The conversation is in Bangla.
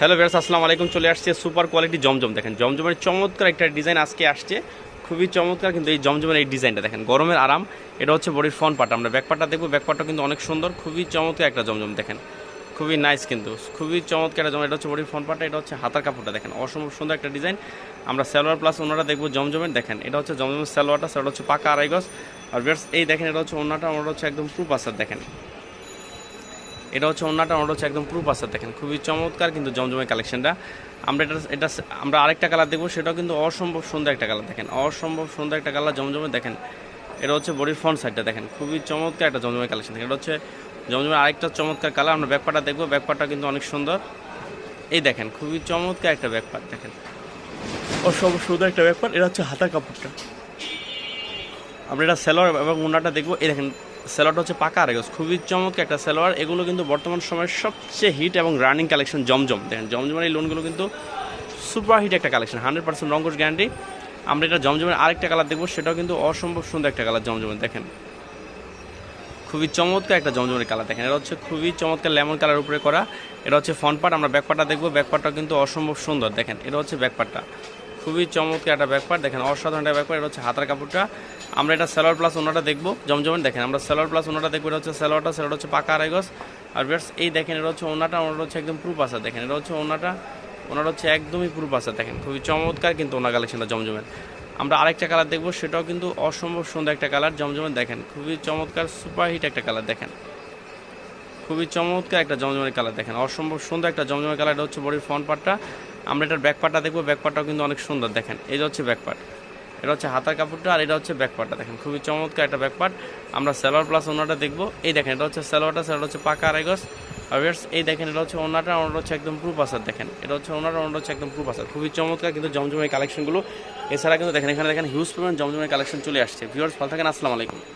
হ্যালো বেরস আসসালামু আলাইকুম। চলে আসছে সুপার কোয়ালিটি জমজম। দেখেন, জমজমের চমৎকার একটা ডিজাইন আজকে আসছে। খুবই চমৎকার কিন্তু এই জমজমের এই ডিজাইনটা দেখেন, গরমের আরাম। এটা হচ্ছে বডির ফ্রন্ট পার্ট আমরা ব্যাক পার্টটা দেখব। ব্যাক পার্টটা কিন্তু অনেক সুন্দর, খুবই চমৎকার একটা জমজম দেখেন। খুবই নাইস কিন্তু, খুবই চমৎকার একটা জম এটা হচ্ছে বডির ফ্রন্ট পার্টটা, এটা হচ্ছে হাতার কাপড়টা দেখেন। অসম্ভব সুন্দর একটা ডিজাইন। আমরা সালোয়ার প্লাস ওনারা দেখব জমজমের। দেখেন, এটা হচ্ছে জমজমের সালোয়ারটা সেটা হচ্ছে পাকা আড়াই গজ। আর বেরস এই দেখেন, এটা হচ্ছে ওনাটা ওনাটা হচ্ছে একদম প্রুফ আসার দেখেন। এটা হচ্ছে অন্যটা ওটা হচ্ছে একদম প্রুফ আছে, দেখেন। খুবই চমৎকার কিন্তু জমজমের কালেকশনটা আমরা এটা এটা আমরা আরেকটা কালার দেখব, সেটাও কিন্তু অসম্ভব সুন্দর একটা কালার দেখেন। অসম্ভব সুন্দর একটা কালার জমজমে, দেখেন। এটা হচ্ছে বডির ফ্রন্ট সাইডটা দেখেন। খুবই চমৎকার একটা জমজমের কালেকশন দেখেন। এটা হচ্ছে জমজমের আরেকটা চমৎকার কালার আমরা ব্যাকপারটা দেখব। ব্যাকপারটা কিন্তু অনেক সুন্দর। এই দেখেন, খুবই চমৎকার একটা ব্যাকপার দেখেন। অসম্ভব সুন্দর একটা ব্যাকপার এটা হচ্ছে হাতা কাপড়টা। আমরা এটা সেলোয়ার এবং উন্নাটা দেখব। এই দেখেন সেলোয়ারটা হচ্ছে পাকা আর খুবই চমৎকার একটা সেলোয়ার। এগুলো কিন্তু বর্তমান সময়ের সবচেয়ে হিট এবং রানিং কালেকশন জমজম। দেখেন, জমজমের এই লোনগুলো কিন্তু সুপার হিট একটা কালেকশন হান্ড্রেড পার্সেন্ট রঙ্গস গ্যারান্টি আমরা এটা জমজমের আরেকটা কালার দেখব, সেটাও কিন্তু অসম্ভব সুন্দর একটা কালার জমজমের, দেখেন। খুবই চমৎকার একটা জমজমের কালার দেখেন, এটা হচ্ছে খুবই চমৎকার লেমন কালার উপরে করা। এটা হচ্ছে ফ্রন্ট পার্ট আমরা ব্যাক পার্টটা দেখব ব্যাক কিন্তু অসম্ভব সুন্দর, দেখেন, এটা হচ্ছে ব্যাক পার্টটা খুবই চমৎকার একটা ব্যাকপার্ট দেখেন, অসাধারণ একটা ব্যাকপার্ট এটা হচ্ছে হাতার কাপড়টা। আমরা এটা সেলোয়ার প্লাস ওনাটা দেখব। জমজমেন দেখেন, আমরা সেলোয়ার প্লাস ওনাটা দেখব, এটা হচ্ছে সেলোয়ারটা সেলোয়ার হচ্ছে পাকা আড়াই আর বেশ এই দেখেন, এটা হচ্ছে ওনাটা ওনাটা হচ্ছে একদম প্রুফ আছে। দেখেন, এটা হচ্ছে ওনাটা ওনার হচ্ছে একদমই প্রুফ আছে। দেখেন, খুবই চমৎকার কিন্তু ওনার কালেকশনটা জমজমের। আমরা আরেকটা কালার দেখব, সেটাও কিন্তু অসম্ভব সুন্দর একটা কালার জমজমের, দেখেন, খুবই চমৎকার সুপার হিট একটা কালার দেখেন। খুবই চমৎকার একটা জমজমের কালার দেখেন, অসম্ভব সুন্দর একটা জমজমের কালার এটা হচ্ছে বডির ফ্রন্ট পার্টটা আমরা এটার ব্যাক পার্টটা দেখব ব্যাক পার্টটাও কিন্তু অনেক সুন্দর দেখেন। যে হচ্ছে ব্যাক পার্ট এটা হচ্ছে হাতার কাপড়টা আর এটা হচ্ছে ব্যাক পার্টটা দেখেন। খুবই চমৎকার একটা ব্যাক পার্ট আমরা সেলোয়ার প্লাস ওনাটা দেখব। এই দেখেন, এটা হচ্ছে সেলোয়ারটা সেটা হচ্ছে পাকা আড়াইগস আর এই দেখেন, এটা হচ্ছে ওনাটা ওনাটা হচ্ছে একদম প্রুফ আসার দেখেন। এটা হচ্ছে ওনাটা ওনাটা হচ্ছে একদম প্রুফ আসার খুবই চমৎকার কিন্তু জমজমের কালেকশনগুলো এছাড়া কিন্তু দেখেন, এখানে দেখেন হিউজ পরিমাণ জমজমের কালেকশন চলে আসছে। ভিউয়ার্স ভালো থাকেন, আসসালামু আলাইকুম।